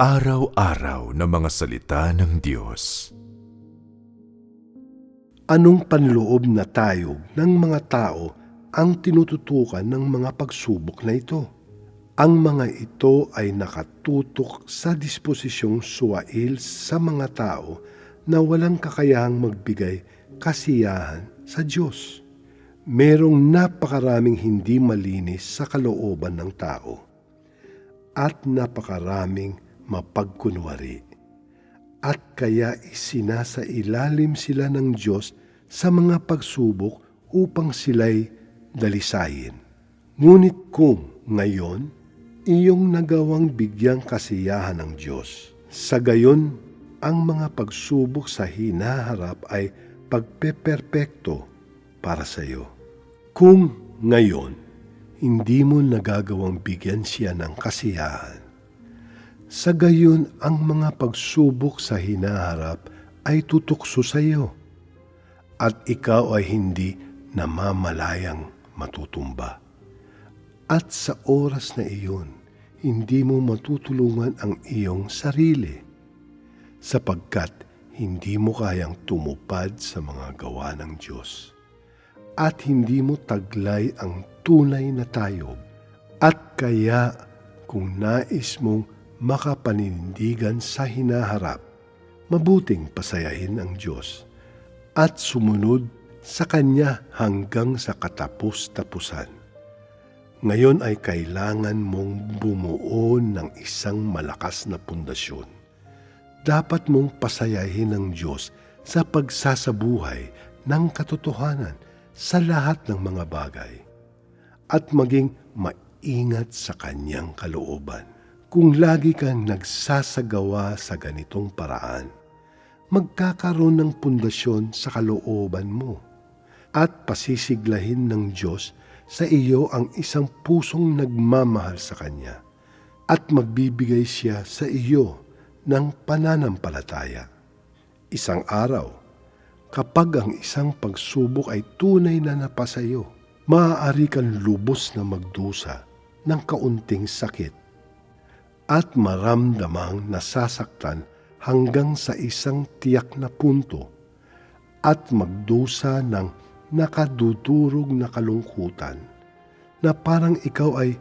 Pang-araw-araw na mga salita ng Diyos. Anong panloob na tayo ng mga tao ang tinututukan ng mga pagsubok na ito? Ang mga ito ay nakatutok sa disposisyong suwail sa mga tao na walang kakayahang magbigay kasiyahan sa Diyos. Merong napakaraming hindi malinis sa kalooban ng tao at napakaraming mapagkunwari. At kaya isinasa ilalim sila ng Diyos sa mga pagsubok upang sila'y dalisayin. Ngunit kung ngayon, iyong nagawang bigyang kasiyahan ng Diyos, sa gayon, ang mga pagsubok sa hinaharap ay pagpeperpekto para sa iyo. Kung ngayon, hindi mo nagagawang bigyan siya ng kasiyahan, sa gayon ang mga pagsubok sa hinaharap ay tutukso sa iyo. At ikaw ay hindi namamalayang matutumba. At sa oras na iyon, hindi mo matutulungan ang iyong sarili sapagkat hindi mo kayang tumupad sa mga gawa ng Diyos. At hindi mo taglay ang tunay na tayob at kaya kung nais mong makapanindigan sa hinaharap, mabuting pasayahin ang Diyos at sumunod sa Kanya hanggang sa katapus-tapusan. Ngayon ay kailangan mong bumuo ng isang malakas na pundasyon. Dapat mong pasayahin ang Diyos sa pagsasabuhay ng katotohanan sa lahat ng mga bagay at maging maingat sa Kanyang kalooban. Kung lagi kang nagsasagawa sa ganitong paraan, magkakaroon ng pundasyon sa kalooban mo at pasisiglahin ng Diyos sa iyo ang isang pusong nagmamahal sa Kanya at magbibigay siya sa iyo ng pananampalataya. Isang araw, kapag ang isang pagsubok ay tunay na napasa iyo, maaari kang lubos na magdusa ng kaunting sakit at maramdamang nasasaktan hanggang sa isang tiyak na punto at magdusa ng nakadudurog na kalungkutan na parang ikaw ay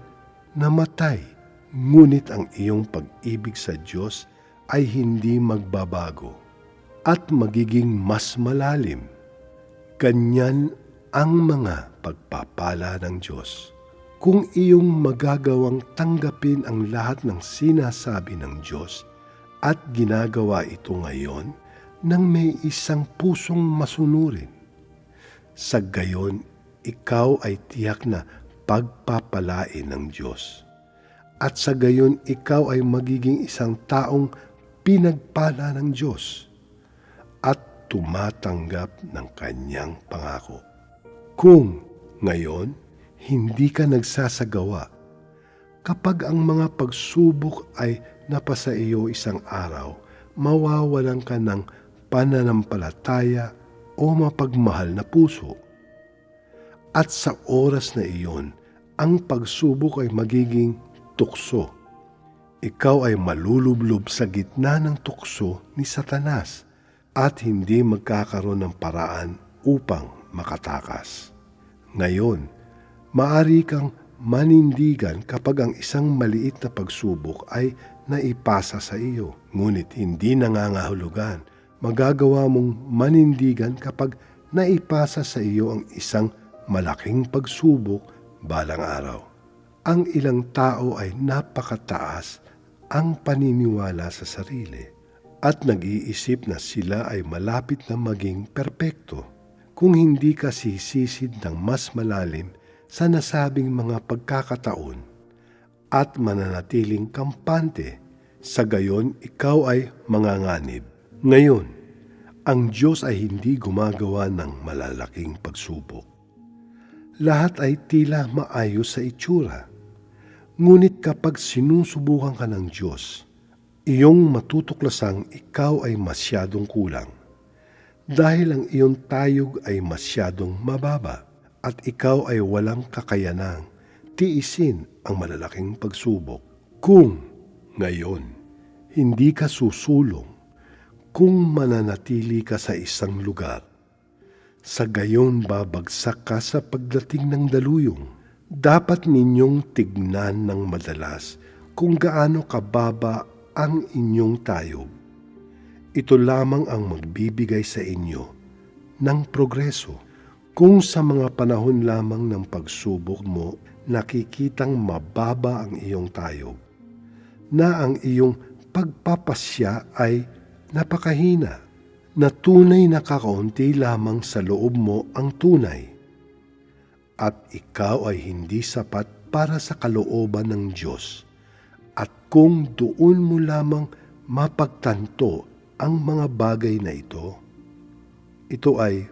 namatay ngunit ang iyong pag-ibig sa Diyos ay hindi magbabago at magiging mas malalim. Ganyan ang mga pagpapala ng Diyos kung iyong magagawang tanggapin ang lahat ng sinasabi ng Diyos at ginagawa ito ngayon nang may isang pusong masunurin. Sa gayon, ikaw ay tiyak na pagpapalain ng Diyos. At sa gayon, ikaw ay magiging isang taong pinagpala ng Diyos at tumatanggap ng kanyang pangako. Kung ngayon, hindi ka nagsasagawa. Kapag ang mga pagsubok ay napasa iyo isang araw, mawawalan ka ng pananampalataya o mapagmahal na puso. At sa oras na iyon, ang pagsubok ay magiging tukso. Ikaw ay malulublob sa gitna ng tukso ni Satanas at hindi magkakaroon ng paraan upang makatakas. Ngayon, Maari kang manindigan kapag ang isang maliit na pagsubok ay naipasa sa iyo, ngunit hindi nangangahulugan. Magagawa mong manindigan kapag naipasa sa iyo ang isang malaking pagsubok balang araw. Ang ilang tao ay napakataas ang paniniwala sa sarili at nag-iisip na sila ay malapit na maging perpekto kung hindi ka sisisid ng mas malalim sa nasabing mga pagkakataon at mananatiling kampante, sa gayon ikaw ay manganganib. Ngayon, ang Diyos ay hindi gumagawa ng malalaking pagsubok. Lahat ay tila maayos sa itsura. Ngunit kapag sinusubukan ka ng Diyos, iyong matutuklasang ikaw ay masyadong kulang dahil ang iyong tayog ay masyadong mababa at ikaw ay walang kakayanang tiisin ang malalaking pagsubok. Kung ngayon, hindi ka susulong kung mananatili ka sa isang lugar. Sa gayon babagsak ka sa pagdating ng daluyong. Dapat ninyong tignan ng madalas kung gaano kababa ang inyong tayob. Ito lamang ang magbibigay sa inyo ng progreso. Kung sa mga panahon lamang ng pagsubok mo nakikitang mababa ang iyong tayob, na ang iyong pagpapasya ay napakahina, na tunay na kakaunti lamang sa loob mo ang tunay, at ikaw ay hindi sapat para sa kalooban ng Diyos. At kung doon mo lamang mapagtanto ang mga bagay na ito, ito ay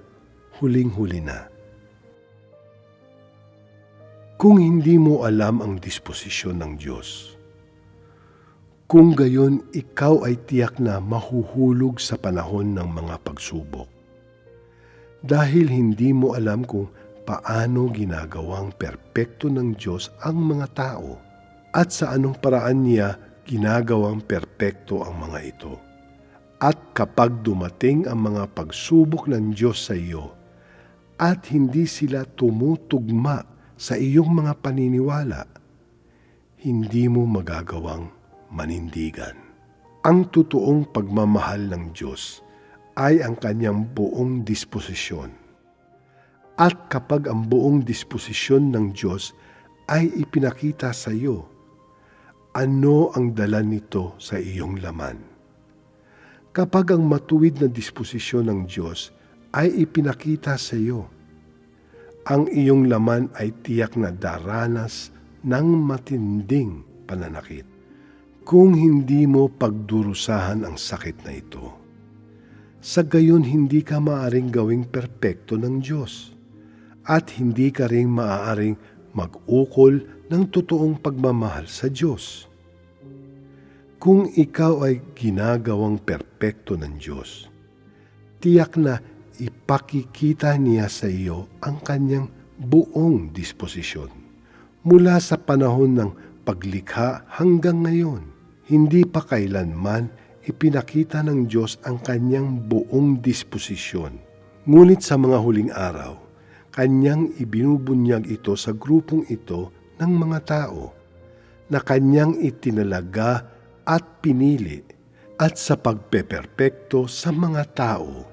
huling-huli na. Kung hindi mo alam ang disposisyon ng Diyos, kung gayon ikaw ay tiyak na mahuhulog sa panahon ng mga pagsubok. Dahil hindi mo alam kung paano ginagawang perpekto ng Diyos ang mga tao at sa anong paraan niya ginagawang perpekto ang mga ito. At kapag dumating ang mga pagsubok ng Diyos sa iyo at hindi sila tumutugma sa iyong mga paniniwala, hindi mo magagawang manindigan. Ang totoong pagmamahal ng Diyos ay ang kanyang buong disposisyon. At kapag ang buong disposisyon ng Diyos ay ipinakita sa iyo, ano ang dala nito sa iyong laman? Kapag ang matuwid na disposisyon ng Diyos ay ipinakita sa iyo, ang iyong laman ay tiyak na daranas ng matinding pananakit kung hindi mo pagdurusahan ang sakit na ito. Sa gayon hindi ka maaring gawing perpekto ng Diyos at hindi ka rin maaaring mag-ukol ng totoong pagmamahal sa Diyos. Kung ikaw ay ginagawang perpekto ng Diyos, tiyak na ipakikita niya sa iyo ang kanyang buong disposisyon. Mula sa panahon ng paglikha hanggang ngayon, hindi pa kailanman ipinakita ng Diyos ang kanyang buong disposisyon. Ngunit sa mga huling araw, kanyang ibinubunyag ito sa grupong ito ng mga tao na kanyang itinalaga at pinili at sa pagpeperpekto sa mga tao,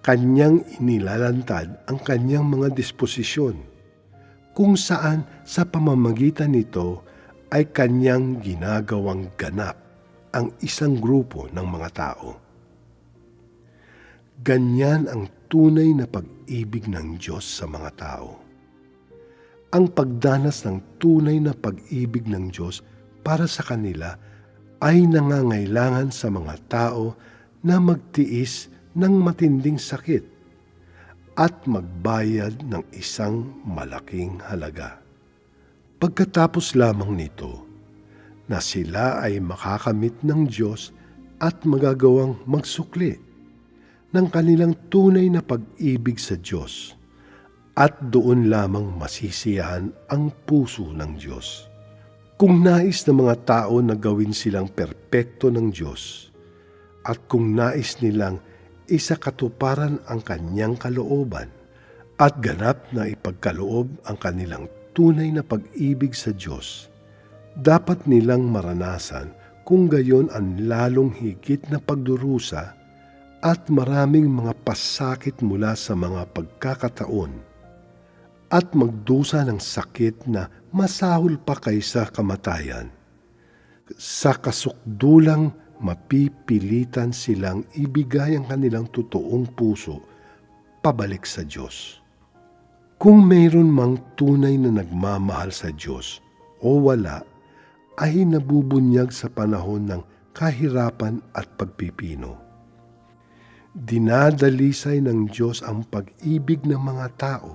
kanyang inilalantad ang kanyang mga disposisyon, kung saan sa pamamagitan nito ay kanyang ginagawang ganap ang isang grupo ng mga tao. Ganyan ang tunay na pag-ibig ng Diyos sa mga tao. Ang pagdanas ng tunay na pag-ibig ng Diyos para sa kanila ay nangangailangan sa mga tao na magtiis ng matinding sakit at magbayad ng isang malaking halaga. Pagkatapos lamang nito, na sila ay makakamit ng Diyos at magagawang magsukli ng kanilang tunay na pag-ibig sa Diyos at doon lamang masisiyahan ang puso ng Diyos. Kung nais ng mga tao na gawin silang perpekto ng Diyos at kung nais nilang isa katuparan ang kanyang kalooban at ganap na ipagkaloob ang kanilang tunay na pag-ibig sa Diyos, dapat nilang maranasan kung gayon ang lalong higit na pagdurusa at maraming mga pasakit mula sa mga pagkakataon at magdusa ng sakit na masahol pa kaysa kamatayan. Sa kasukdulang mapipilitan silang ibigay ang kanilang totoong puso pabalik sa Diyos. Kung mayroon mang tunay na nagmamahal sa Diyos o wala, ay nabubunyag sa panahon ng kahirapan at pagpipino. Dinadalisay ng Diyos ang pag-ibig ng mga tao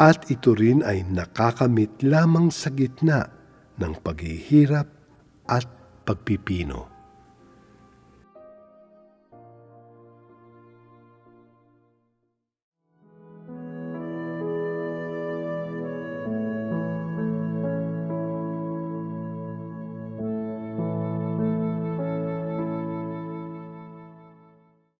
at ito rin ay nakakamit lamang sa gitna ng paghihirap at pagpipino.